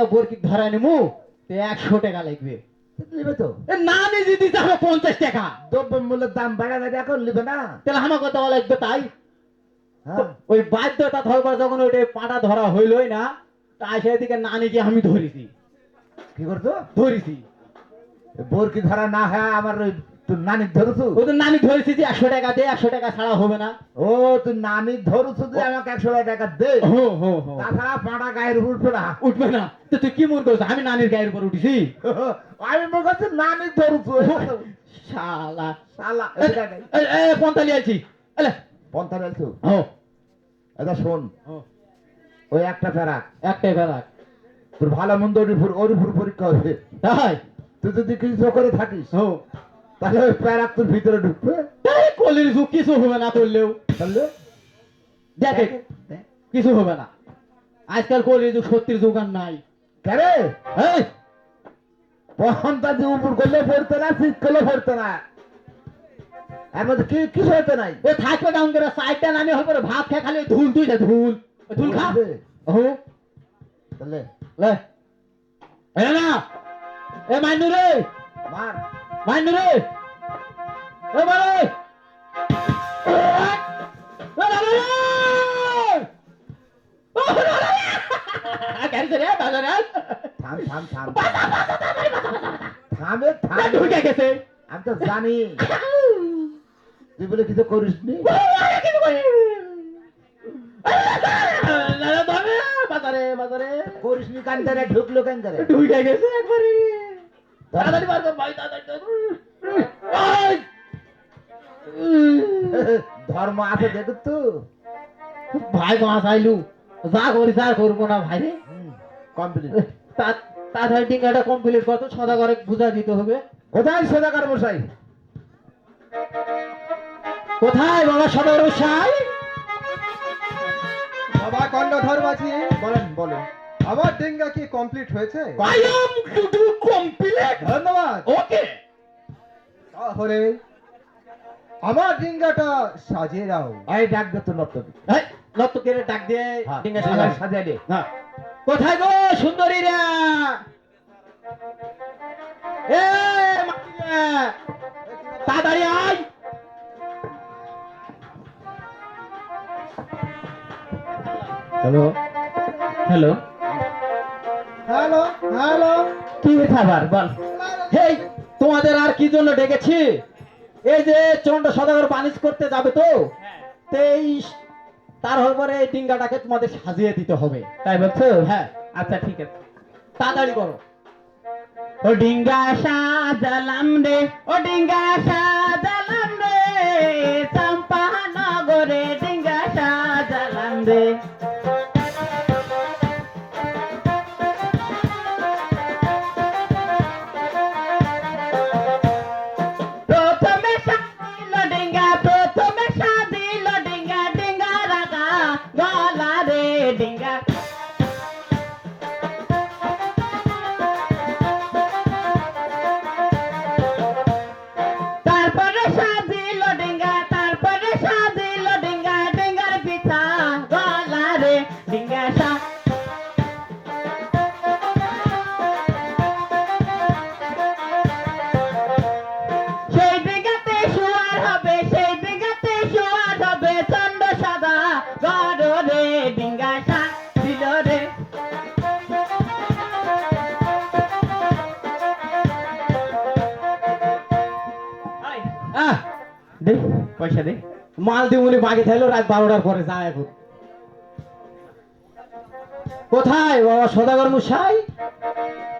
বরকি ধরা নিমু? একশো টাকা লাগবে। নিবে তো। না নিজে দিতে হবে পঞ্চাশ টাকা। দ্রব্য মূল্যের দাম বাড়া যাবে এখন নিবে না। তাহলে আমাকে দেওয়া লাগবে তাই? হ্যাঁ। ওই বাধ্যতা ধরবার যখন ওইটা পাটা ধরা হইলই না তাই সেদিকে নানিকে আমি ধরেছি। কি করতো? ধরেছি। বোর কি ধরা না হয় আমার ওই তোর নানি ধরছু? ও তো নানি ধরেছি যে একশো টাকা দে একশো টাকা ছাড়া হবে না। ও তুই নানি ধরছু যে আমাকে একশো টাকা দে। হো হো হো তাছাড়া পাটা গায়ের উপর উঠবে না। উঠবে না। তো তুই কি মনে করছিস? আমি নানির গায়ের উপর উঠেছি? আমি মনে করছি নানি ধরছু। শালা। শালা এ, পন্তালি আছি এলে। পন্থা বলছু ও। এটা শোন। ও, ওই একটা প্যারা একটাই বেলা তোর ভালো মন্দ অরিফুর অরিফুর পরীক্ষা হবে। তাই? তুই যদি কিছু করে থাকিস। তাহলে ওই প্যারা তোর ভিতরে ঢুকবে। কলির যুগ কিছু হবে না করলেও। তাহলে? দেখে কিছু হবে না। আজকাল কলির যুগ সত্যির যুগ আর নাই। কেরে এই। পহনটা যে উপর করলে পড়তে না শীত করলে পড়তে না? এর মধ্যে কি কিছু হতে নাই? এ থাকবে কেমন করে সাইডটা নামে হবে ভাত খেয়ে খালি ধুল তুই যা ধুল। ধুল খা। ও তাহলে? লে। না। এ মাইনু রে মার! মাইনু রে। এ মারে আমি তো জানি। তুই বলে কিছু করিস নি। বাজারে বাজারে করিস নি কান ঢুকলো কান ঢুকে গেছে একবারে। তাড়াতাড়ি বার কর ভাই ধর্ম আছে দেখো তো। ভাই আইলু যা করিস আর করব না ভাই। কমপ্লিট তা- তাড়াতাড়ি টিঙ্গাটা কমপ্লিট করতো সদা করে বুঝা দিতে হবে। কোথায় সদাকার মশাই? কোথায় বাবা সদর মশাই? বাবা কর্ণধর মাঝি বলেন বলেন। আমার ডেঙ্গা কি কমপ্লিট হয়েছে? I am to do complete ধন্যবাদ। ওকে তাহলে আমার ডিঙ্গাটা সাজিয়ে দাও। এই ডাক দে তো নত্ত এই নর্তকের ডাক দিয়ে টিঙ্গা সাজা সাজিয়ে দে। হ্যাঁ। কোথায় গো সুন্দরীরা? এ মাটিরা। তাড়াতাড়ি আয়। Hello hello hello hello. কি খাবার বল। হেই তোমাদের আর কি জন্য ডেকেছি? এই যে চন্ড সদাগর পানিশ করতে যাবে তো? তেইশ তার পরে এই ডিঙ্গাটাকে তোমাদের সাজিয়ে দিতে হবে। তাই বলছো? হ্যাঁ। আচ্ছা ঠিক আছে। তাড়াতাড়ি করো। ও ডিঙ্গা সাজালাম রে ও ডিঙ্গা সাজালাম দে, পয়সা দে। মাল দিয়ে উনি বাগে থাইলো রাত বারোটার পরে যায় এখন। কোথায় বাবা সদাগর মশাই?